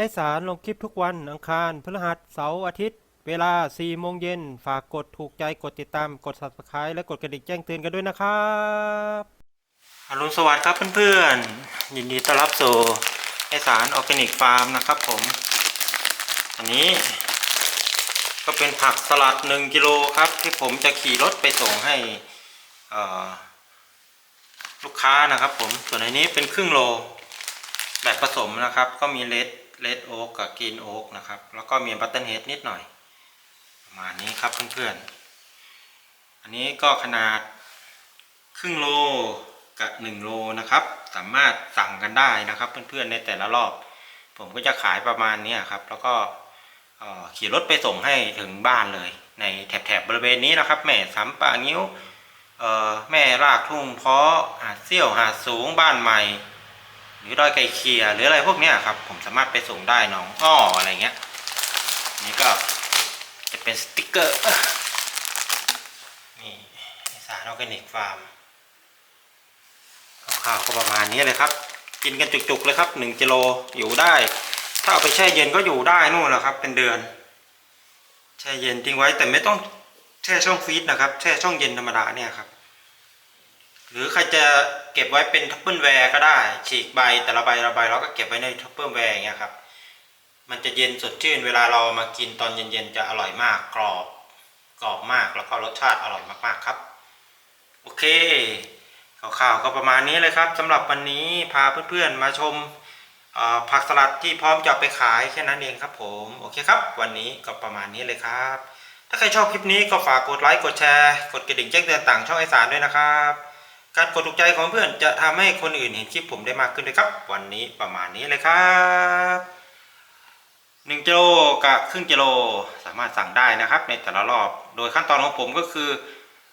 ไอสารลงคลิปทุกวันอังคารพฤหัสเสาร์อาทิตย์ เวลา 4 โมงเย็น ฝากกดถูกใจกดติดตามกด subscribe และกดกระดิ่งแจ้งเตือนกันด้วยนะครับอรุณสวัสดิ์ครับเพื่อนๆ ยินดีต้อนรับสู่ไอสารออร์แกนิกฟาร์มนะครับผม อันนี้ ก็เป็นผักสลัด 1 กิโลครับ ที่ผมจะขี่รถไปส่งให้ลูกค้านะครับผม ส่วนในนี้เป็นครึ่งโลแบบผสมนะครับ ก็มีเลด เลดโอ๊กกับกรีนโอ๊กนะครับ แล้วก็มีบัตเทิลเฮดนิดหน่อย ประมาณนี้ครับเพื่อนๆ อันนี้ก็ขนาดครึ่งโลกับหนึ่งโลนะครับ สามารถสั่งกันได้นะครับ เพื่อนๆในแต่ละรอบ ผมก็จะขายประมาณนี้ครับ แล้วก็ขี่รถไปส่งให้ถึงบ้านเลย ในแถบๆบริเวณนี้นะครับ แม่สามปางิ้วแม่รากทุ่งเพาะหาดเซี่ยวหาดสูงบ้านใหม่ หรือดอยไก่เคียหรืออะไรพวกเนี้ยครับ ผมสามารถไปส่งได้น้องอ้ออะไรเงี้ย นี่ก็จะเป็นสติกเกอร์นี่สารออร์แกนิกฟาร์มคร่าวๆก็ประมาณนี้เลยครับ กินกันจุกๆเลยครับหนึ่งกิโลอยู่ได้ ถ้าเอาไปแช่เย็นก็อยู่ได้นู่นแหละครับ เป็นเดือนแช่เย็นทิ้งไว้แต่ไม่ต้องแช่ช่องฟรีซนะครับแช่ช่องเย็นธรรมดาเนี่ยครับ หรือใครจะเก็บไว้เป็นทัพเปิลแวร์ก็ได้ ฉีกใบแต่ละใบละใบแล้วก็เก็บไว้ในทัพเปิลแวร์อย่างเงี้ยครับ มันจะเย็นสดชื่นเวลาเรามากินตอนเย็นๆจะอร่อยมากกรอบกรอบมากแล้วก็รสชาติอร่อยมากๆครับ โอเคข่าวๆก็ประมาณนี้เลยครับสำหรับวันนี้พาเพื่อนๆมาชมผักสลัดที่พร้อมจะไปขายแค่นั้นเองครับผมโอเคครับ วันนี้ก็ประมาณนี้เลยครับ ถ้าใครชอบคลิปนี้ก็ฝากกดไลค์กดแชร์ กดกระดิ่งแจ้งเตือนต่างช่องไอสารด้วยนะครับ การกดถูกใจของเพื่อนจะทำให้คนอื่นเห็นคลิปผมได้มากขึ้นเลยครับ วันนี้ประมาณนี้เลยครับหนึ่งกิโลกับครึ่งกิโลสามารถสั่งได้นะครับ ในแต่ละรอบ โดยขั้นตอนของผมก็คือ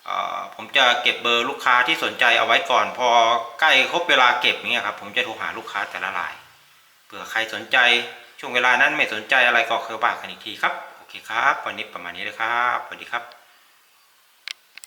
อผมจะเก็บเบอร์ลูกค้าที่สนใจเอาไว้ก่อน พอใกล้ครบเวลาเก็บอย่างเงี้ยครับผมจะโทรหาลูกค้าแต่ละรายเผื่อใครสนใจช่วงเวลานั้นไม่สนใจอะไรก็เคยบากกันอีกทีครับโอเคครับ วันนี้ประมาณนี้เลยครับสวัสดีครับ